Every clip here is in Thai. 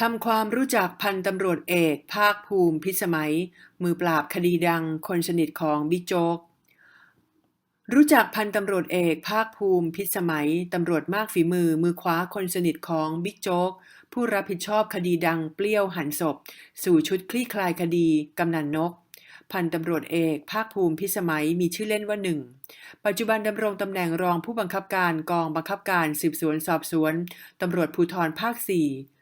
ทำความรู้จักพันตำรวจเอก ภาคภูมิพิสมัย มือปราบคดีดังคนสนิทของบิ๊กโจ๊กรู้จักพันตำรวจเอก ภาคภูมิพิสมัยตำรวจมากฝีมือ มือขวาคนสนิทของบิ๊กโจ๊กผู้รับผิดชอบคดีดังเปรี้ยวหันศพ สู่ชุดคลี่คลายคดีกำนันนก พันตำรวจเอก ภาคภูมิพิสมัยมีชื่อเล่นว่าหนึ่ง ปัจจุบันดำรงตำแหน่งรองผู้บังคับการกองบังคับการสืบสวนสอบสวนตำรวจภูธรภาค4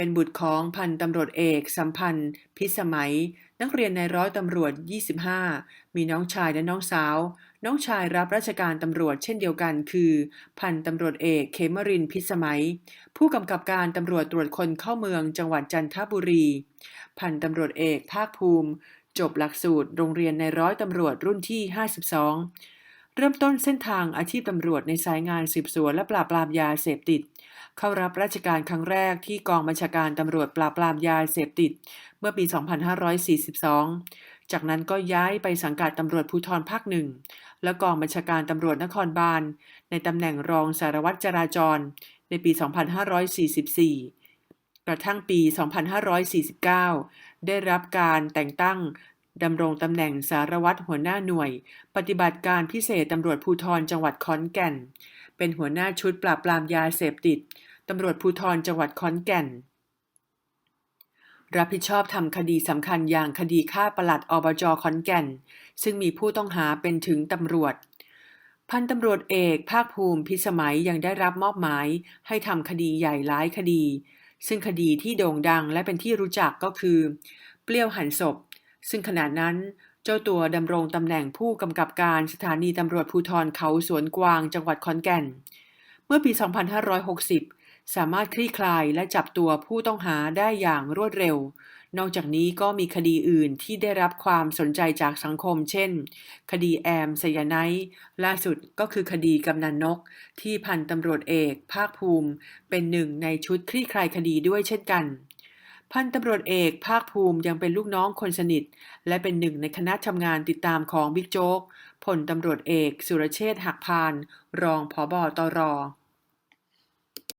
เป็นบุตรของพันตำรวจเอกสัมพันธ์ พิสมัย นักเรียนในร้อยตำรวจ 25 มีน้องชายและน้องสาว น้องชายรับราชการตำรวจเช่นเดียวกัน คือ พันตำรวจเอกเขมรินพิสมัย ผู้กำกับการตำรวจตรวจคนเข้าเมืองจังหวัดจันทบุรี พันตำรวจเอกภาคภูมิ จบหลักสูตร โรงเรียนในร้อยตำรวจรุ่นที่ 52 เริ่มต้นเส้นทางอาชีพตำรวจในสายงานสืบสวนและปราบปรามยาเสพติด เข้ารับราชการครั้งแรกที่กองบัญชาการตำรวจปราบปรามยาเสพติด เมื่อปี 2542 จากนั้นก็ย้ายไปสังกัดตำรวจภูธรภาคหนึ่ง และกองบัญชาการตำรวจนครบาล ในตำแหน่งรองสารวัตรจราจร ในปี 2544 กระทั่งปี 2549 ได้รับการแต่งตั้งดำรงตำแหน่งสารวัตรหัวหน้าหน่วย ปฏิบัติการพิเศษตำรวจภูธรจังหวัดขอนแก่น เป็นหัวหน้าชุดปราบปรามยาเสพติด ตำรวจภูธรจังหวัดขอนแก่น รับผิดชอบทำคดีสำคัญอย่างคดีฆ่าปลัดอบจขอนแก่น ซึ่งมีผู้ต้องหาเป็นถึงตำรวจ พันตำรวจเอกภาคภูมิพิสมัยยังได้รับมอบหมายให้ทำคดีใหญ่หลายคดี ซึ่งคดีที่โด่งดังและเป็นที่รู้จักก็คือ เปรี้ยวหันศพ ซึ่งขณะนั้นเจ้าตัวดำรงตำแหน่งผู้กำกับการสถานีตำรวจภูธรเขาสวนกวางจังหวัดขอนแก่น เมื่อปี 2560 สามารถคลี่คลายและจับตัวผู้ต้องหาได้อย่างรวดเร็ว นอกจากนี้ก็มีคดีอื่นที่ได้รับความสนใจจากสังคม เช่น คดีแอมไซยาไนล่าสุดก็คือคดีกำนันนก ที่พันตำรวจเอกภาคภูมิ เป็นหนึ่งในชุดคลี่คลายคดีด้วยเช่นกันพันตำรวจเอกภาคภูมิยังเป็นลูกน้องคนสนิท และเป็นหนึ่งในคณะทำงานติดตามของบิ๊กโจ๊กพลตำรวจเอกสุรเชษฐ์หักพาน รองผอบอตร